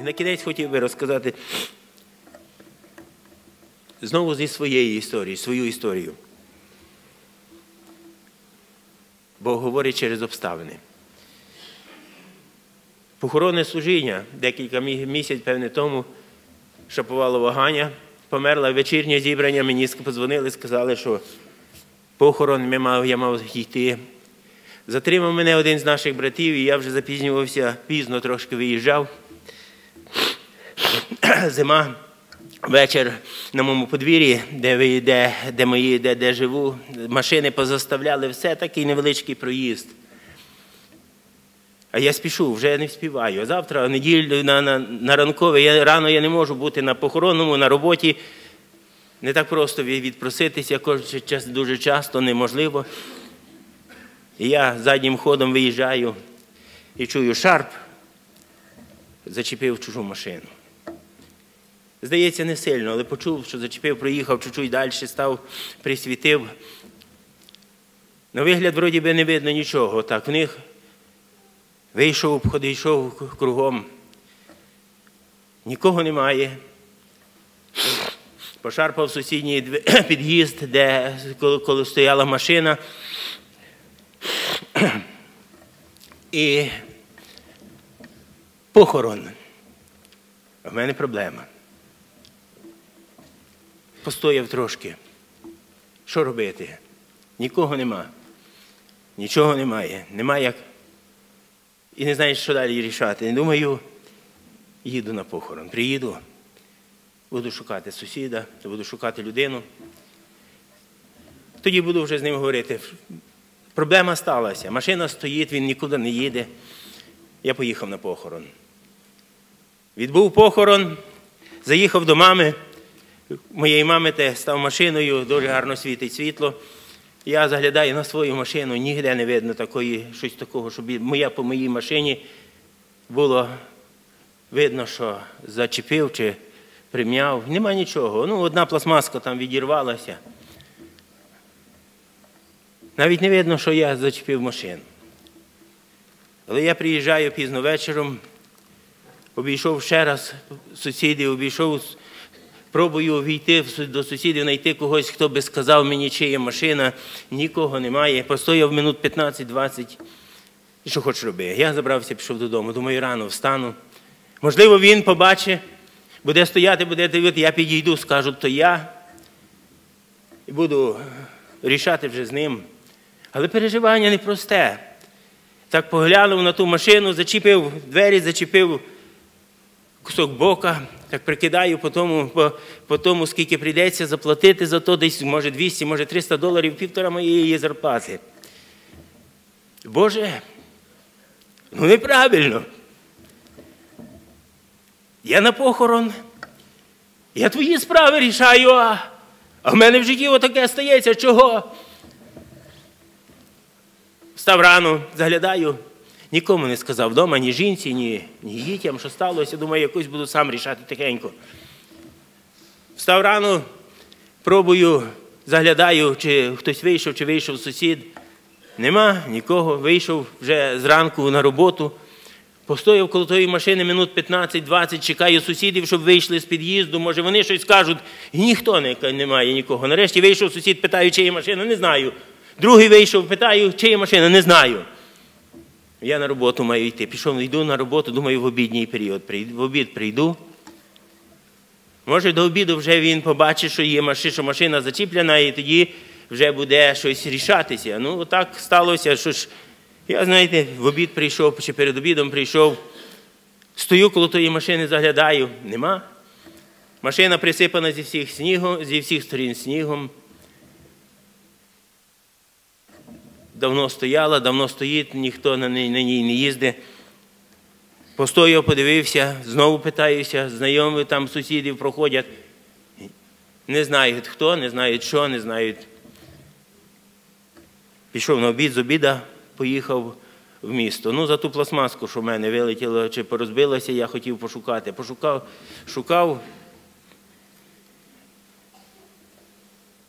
І на кінець хотів би розказати знову зі своєї історії, свою історію. Бог говорить через обставини. Похоронне служіння декілька місяців, певне, тому шапувало вагання, померла вечірнє зібрання, мені подзвонили, сказали, що похорон я мав йти. Затримав мене один з наших братів, і я вже запізнювався, пізно трошки виїжджав. Зима, вечір на моєму подвір'ї, де де, де, мої, де, де живу, машини позаставляли, все такий невеличкий проїзд. А я спішу, вже не вспіваю. Завтра, неділю на на, на ранкове, я, рано я не можу бути на похоронному, на роботі. Не так просто відпроситися, дуже часто неможливо. І я заднім ходом виїжджаю і чую шарп, зачепив чужу машину. Здається, не сильно, але почув, що зачепив, проїхав чуть-чуть далі, став, присвітив. На вигляд, вроді би, не видно нічого. Так, в них вийшов, обходив кругом. Нікого немає. Пошарпав сусідній під'їзд, де коли, коли стояла машина. І похорон. В мене проблема. Постояв трошки. Що робити? Нікого нема. Нічого немає. Нема як. І не знаєш, що далі рішати. Думаю, їду на похорон. Приїду, буду шукати сусіда, буду шукати людину. Тоді буду вже з ним говорити. Проблема сталася. Машина стоїть, він нікуди не їде. Я поїхав на похорон. Відбув похорон, заїхав до мами. Моєї мами те став машиною, дуже гарно світить світло. Я заглядаю на свою машину, ніде не видно такої, щось такого, щоб моя по моїй машині було видно, що зачепив чи прим'яв. Нема нічого. Ну, одна пластмаска там відірвалася. Навіть не видно, що я зачепив машину. Але я приїжджаю пізно вечором, обійшов ще раз сусідів, обійшов, пробую увійти до сусідів, знайти когось, хто би сказав мені, чия машина, нікого немає. Постояв минут 15-20. І що хочеш робити? Я забрався, пішов додому. Думаю, рано встану. Можливо, він побачить, буде стояти, буде дивитися, я підійду, скажу, то я. І буду рішати вже з ним. Але переживання непросте. Так поглянув на ту машину, зачепив двері, зачепив кусок бока, так прикидаю по тому, по, по тому, скільки прийдеться заплатити за то, десь, може, 200, може 300 доларів, півтора моєї зарплати. Боже, ну неправильно. Я на похорон, я твої справи рішаю, а, а в мене в житті отаке стається. Чого? Став рано, заглядаю, нікому не сказав вдома, ні жінці, ні ні дітям, що сталося. Думаю, якось буду сам рішати тихенько. Встав рано, пробую, заглядаю, чи хтось вийшов, чи вийшов сусід. Нема нікого. Вийшов вже зранку на роботу. Постояв коло тої машини минут 15-20, чекаю сусідів, щоб вийшли з під'їзду. Може, вони щось кажуть. І ніхто немає нікого. Нарешті вийшов сусід, питаю, чиї машина, не знаю. Другий вийшов, питаю, чия машина, не знаю. Я на роботу маю йти. Пішов, йду на роботу, думаю, в обідній період. В обід прийду. Може, до обіду вже він побачить, що є машина, що машина зачіплена, і тоді вже буде щось рішатися. Ну, так сталося, що ж, я, знаєте, в обід прийшов, чи перед обідом прийшов, стою коло тої машини, заглядаю, нема. Машина присипана зі всіх снігом, зі всіх сторін снігом. Давно стояла, давно стоїть, ніхто на ній не їздить. Постояв, подивився, знову питаюся, знайомі там сусідів проходять. Не знають хто, не знають що, не знають. Пішов на обід з обіда, поїхав в місто. Ну, за ту пластмаску, що в мене вилетіло чи порозбилося, я хотів пошукати. Пошукав, шукав.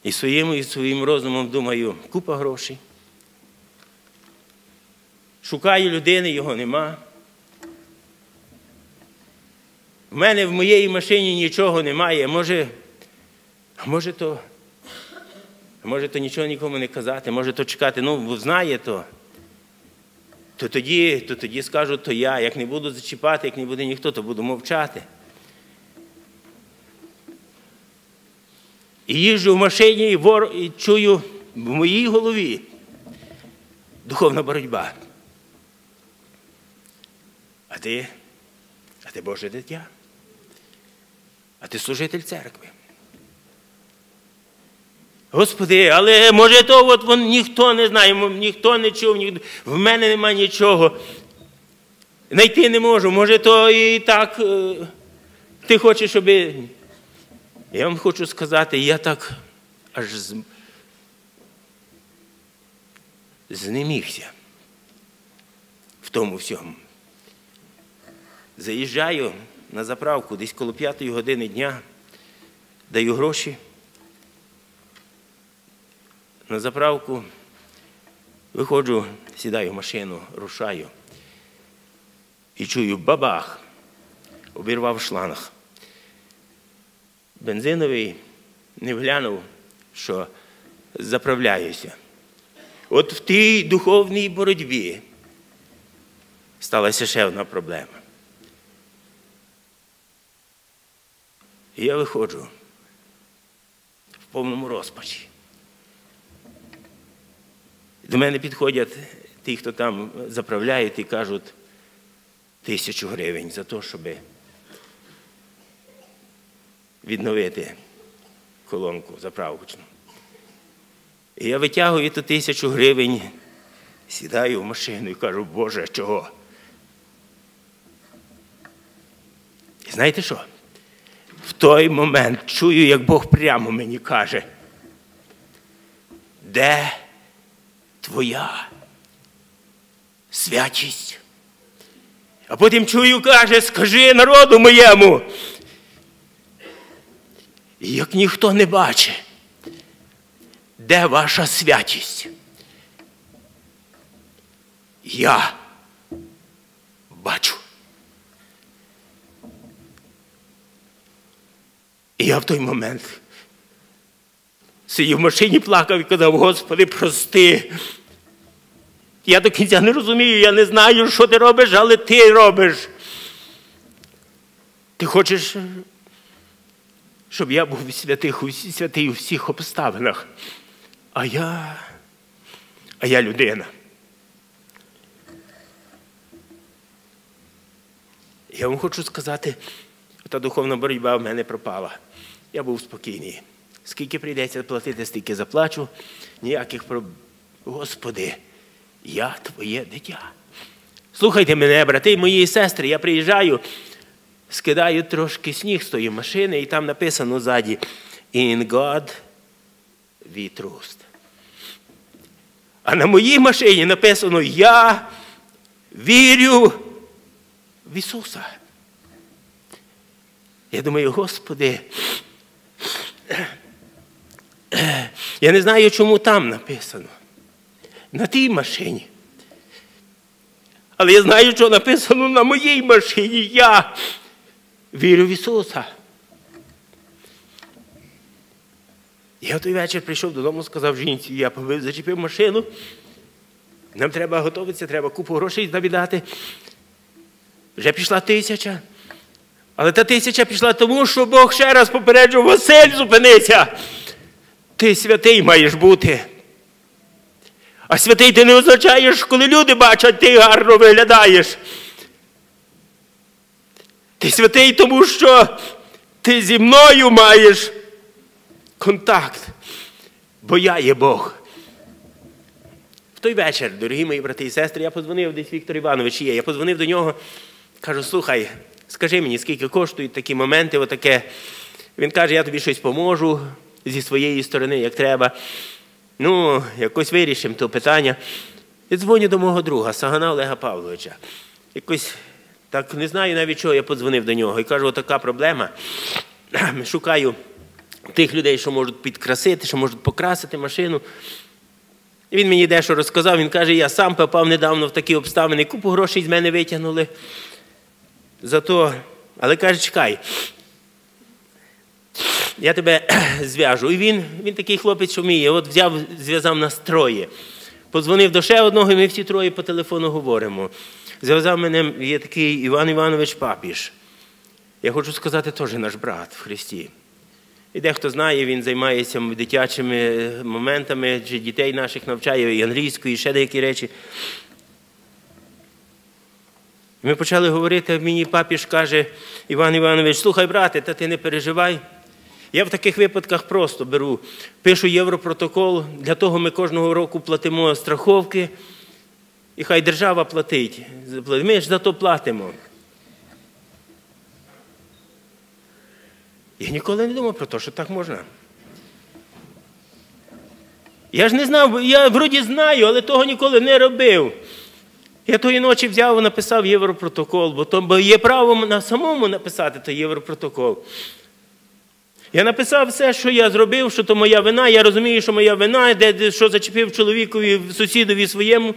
І своїм, і своїм розумом думаю, купа грошей. Шукаю людини, його нема. в мене в моєї машині нічого немає. Може, може то, може то нічого нікому не казати, може то чекати, ну, знає то. То тоді, то тоді скажу, то я. Як не буду зачіпати, як не буде ніхто, то буду мовчати. І їжджу в машині і, вор... і чую в моїй голові духовна боротьба. А ти, а ти Боже дитя, а ти служитель церкви. Господи, але може то от вон, ніхто не знає, ніхто не чув, ніхто, в мене нема нічого. Найти не можу, може, то і так е, ти хочеш, щоб. Я вам хочу сказати, я так аж з... знемігся в тому всьому. Заїжджаю на заправку десь коло п'ятої години дня, даю гроші. На заправку виходжу, сідаю в машину, рушаю і чую бабах, обірвав шланг. Бензиновий не вглянув, що заправляюся. От в тій духовній боротьбі сталася ще одна проблема. І я виходжу в повному розпачі. До мене підходять ті, хто там заправляють і кажуть тисячу гривень за те, щоб відновити колонку заправочну. І я витягую ту тисячу гривень, сідаю в машину і кажу, Боже, чого? І знаєте що? В той момент чую, як Бог прямо мені каже, де твоя святість? А потім чую, каже, скажи народу моєму, як ніхто не бачить, де ваша святість? Я бачу. І я в той момент сидів в машині, плакав і казав, Господи, прости. Я до кінця не розумію, я не знаю, що ти робиш, але ти робиш. Ти хочеш щоб я був святих, святий у всіх обставинах. А я, а я людина. Я вам хочу сказати, та духовна боротьба в мене пропала. Я був спокійний. Скільки прийдеться платити, стільки заплачу. Ніяких про... Господи, я твоє дитя. Слухайте мене, брати мої сестри, я приїжджаю скидають трошки сніг з тої машини, і там написано ззаді In God we trust. А на моїй машині написано Я вірю в Ісуса. Я думаю, Господи, я не знаю, чому там написано. На тій машині. Але я знаю, що написано на моїй машині. Я вірю в Ісуса. Я той вечір прийшов додому, сказав жінці, я зачепив машину. Нам треба готуватися, треба купу грошей віддати. Вже пішла тисяча. Але та тисяча пішла тому, що Бог ще раз попереджував, Василь, зупинися. Ти святий маєш бути. А святий ти не означаєш, коли люди бачать, ти гарно виглядаєш. Ти святий, тому що ти зі мною маєш контакт, бо я є Бог. В той вечір, дорогі мої брати і сестри, я подзвонив десь Віктор Іванович є. Я подзвонив до нього, кажу, слухай, скажи мені, скільки коштують такі моменти, отаке. Він каже, я тобі щось поможу зі своєї сторони, як треба. Ну, якось вирішимо то питання. Я дзвоню до мого друга, Сагана Олега Павловича. Якось так не знаю навіть чого я подзвонив до нього і кажу, отака проблема. Шукаю тих людей, що можуть підкрасити, що можуть покрасити машину. І він мені дещо розказав, він каже, я сам попав недавно в такі обставини, купу грошей з мене витягнули. Зато Але каже, чекай, я тебе зв'яжу. І він він такий хлопець, що вміє. От взяв, зв'язав нас троє. Подзвонив до ще одного, і ми всі троє по телефону говоримо. Зв'язав мене є такий Іван Іванович Папіш. Я хочу сказати, теж наш брат в Христі. І дехто знає, він займається дитячими моментами, чи дітей наших навчає і англійською, і ще деякі речі. Ми почали говорити, мені папіш каже, Іван Іванович, слухай, брате, та ти не переживай. Я в таких випадках просто беру, пишу Європротокол, для того ми кожного року платимо страховки, і хай держава платить. Ми ж за то платимо. Я ніколи не думав про те, що так можна. Я ж не знав, я вроді знаю, але того ніколи не робив. Я тої ночі взяв і написав Європротокол, бо є право на самому написати той Європротокол. Я написав все, що я зробив, що то моя вина. Я розумію, що моя вина, що зачепив чоловікові, сусідові своєму.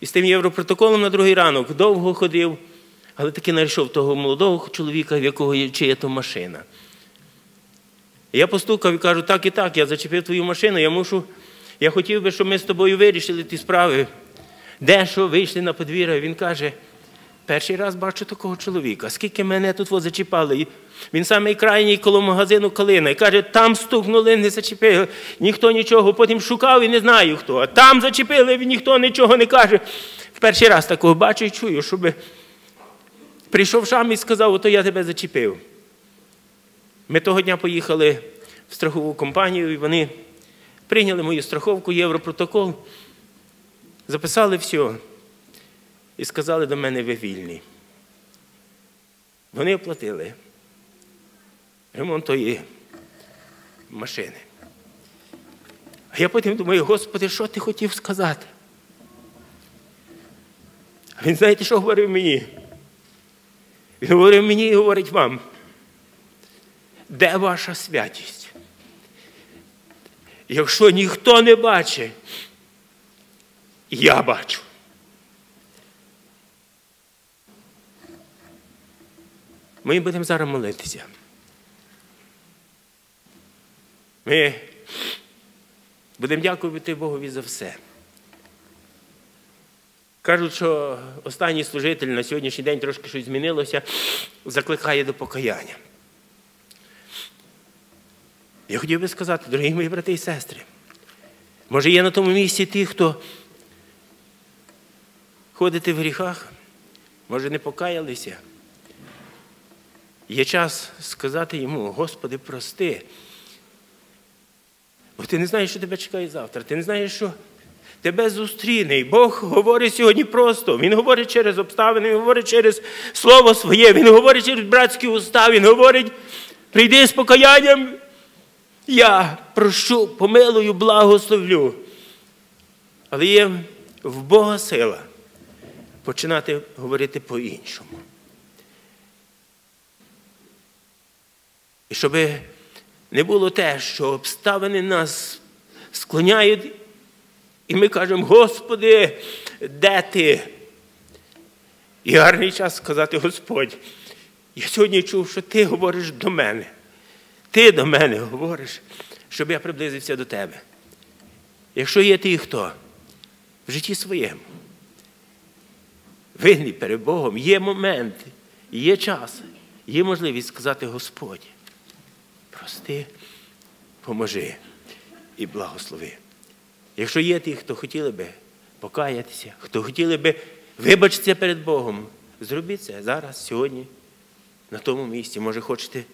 І з тим європротоколом на другий ранок довго ходив, але таки знайшов того молодого чоловіка, в якого є чия то машина. Я постукав і кажу, так і так, я зачепив твою машину, я хотів би, щоб ми з тобою вирішили ті справи. Де що, вийшли на подвір'я, він каже, перший раз бачу такого чоловіка, скільки мене тут зачіпали. Він самий крайній коло магазину Калина. І каже, там стукнули, не зачепили, ніхто нічого. Потім шукав і не знаю хто. А там зачепили, ніхто нічого не каже. В перший раз такого бачу і чую, щоб прийшов шам і сказав, ото я тебе зачепив. Ми того дня поїхали в страхову компанію, і вони прийняли мою страховку, європротокол, записали все і сказали до мене, ви вільні. Вони оплатили ремонт тої машини. А я потім думаю, Господи, що ти хотів сказати? А він, знаєте, що говорив мені? Він говорив мені і говорить вам, де ваша святість? Якщо ніхто не бачить, я бачу. Ми будемо зараз молитися. Ми будемо дякувати Богові за все. Кажуть, що останній служитель на сьогоднішній день трошки щось змінилося, закликає до покаяння. Я хотів би сказати, дорогі мої брати і сестри, може є на тому місці ті, хто ходите в гріхах, може не покаялися. Є час сказати йому, Господи, прости. Бо ти не знаєш, що тебе чекає завтра. Ти не знаєш, що тебе зустріне. І Бог говорить сьогодні просто. Він говорить через обставини, Він говорить через Слово своє, Він говорить через братські уста, Він говорить, прийди з покаянням. Я прощу, помилую, благословлю. Але є в Бога сила починати говорити по-іншому. І щоби не було те, що обставини нас склоняють, і ми кажемо, Господи, де ти? І гарний час сказати, Господь, я сьогодні чув, що ти говориш до мене. Ти до мене говориш, щоб я приблизився до тебе. Якщо є ті, хто в житті своєму, винний перед Богом, є момент, є час, є можливість сказати Господь прости, поможи і благослови. Якщо є ті, хто хотіли би покаятися, хто хотіли би вибачитися перед Богом, зробіть це зараз, сьогодні, на тому місці. Може, хочете,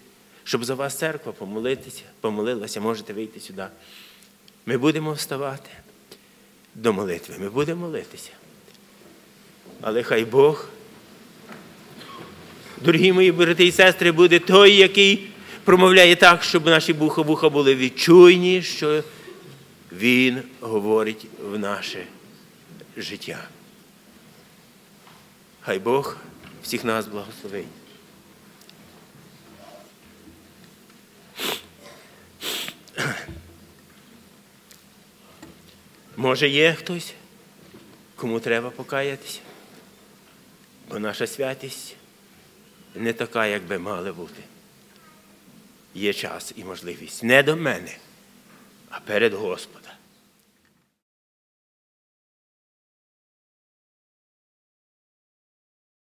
щоб за вас церква помолитися, помолилася, можете вийти сюди. Ми будемо вставати до молитви, ми будемо молитися. Але хай Бог, дорогі мої брати і сестри, буде той, який промовляє так, щоб наші вуха були відчуйні, що Він говорить в наше життя. Хай Бог всіх нас благословить. Може, є хтось, кому треба покаятися, бо наша святість не така, як би мала бути. Є час і можливість не до мене, а перед Господа.